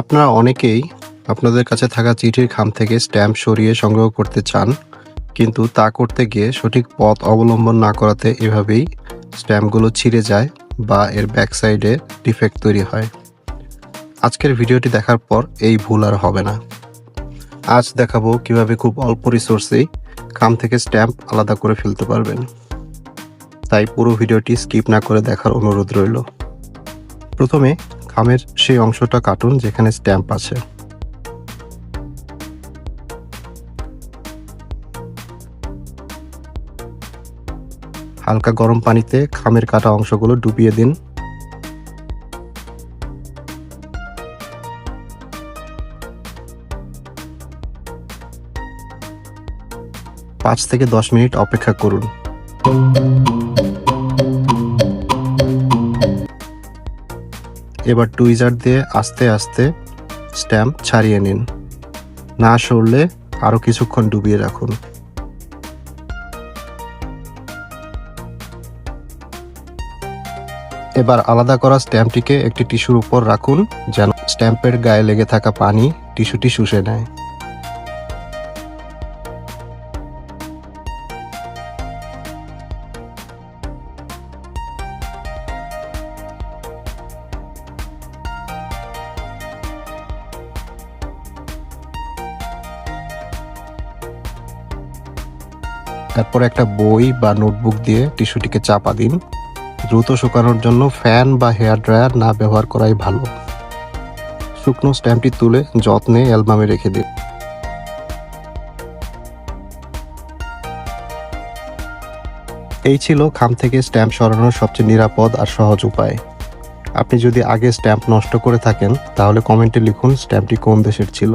আপনারা অনেকেই আপনাদের কাছে থাকা চিঠির খাম থেকে স্ট্যাম্প সরিয়ে সংগ্রহ করতে চান, কিন্তু তা করতে গিয়ে সঠিক পথ অবলম্বন না করাতে এভাবেই স্ট্যাম্পগুলো ছিঁড়ে যায় বা এর ব্যাক সাইডে ডিফেক্ট তৈরি হয়। আজকের ভিডিওটি দেখার পর এই ভুল আর হবে না। আজ দেখাবো কীভাবে খুব অল্প রিসোর্সেই খাম থেকে স্ট্যাম্প আলাদা করে ফেলতে পারবেন। তাই পুরো ভিডিওটি স্কিপ না করে দেখার অনুরোধ রইল। প্রথমে খামের সেই অংশটা কাটুন যেখানে স্ট্যাম্প আছে। হালকা গরম পানিতে খামের কাটা অংশগুলো ডুবিয়ে দিন। পাঁচ থেকে দশ মিনিট অপেক্ষা করুন। এবার টুইজার দিয়ে আস্তে আস্তে স্ট্যাম্প ছাড়িয়ে নিন। না সরলে আরও কিছুক্ষণ ডুবিয়ে রাখুন। এবার আলাদা করা স্ট্যাম্পটিকে একটি টিস্যুর উপর রাখুন যেন স্ট্যাম্পের গায়ে লেগে থাকা পানি টিস্যুটি শুষে নেয়। তারপর একটা বই বা নোটবুক দিয়ে টিস্যুটিকে চাপা দিন। দ্রুত শুকানোর জন্য ফ্যান বা হেয়ার ড্রায়ার না ব্যবহার করাই ভালো। শুকনো স্ট্যাম্পটি তুলে যত্নে অ্যালবামে রেখে দিন। এই ছিল খাম থেকে স্ট্যাম্প সরানোর সবচেয়ে নিরাপদ আর সহজ উপায়। আপনি যদি আগে স্ট্যাম্প নষ্ট করে থাকেন, তাহলে কমেন্টে লিখুন স্ট্যাম্পটি কোন দেশের ছিল।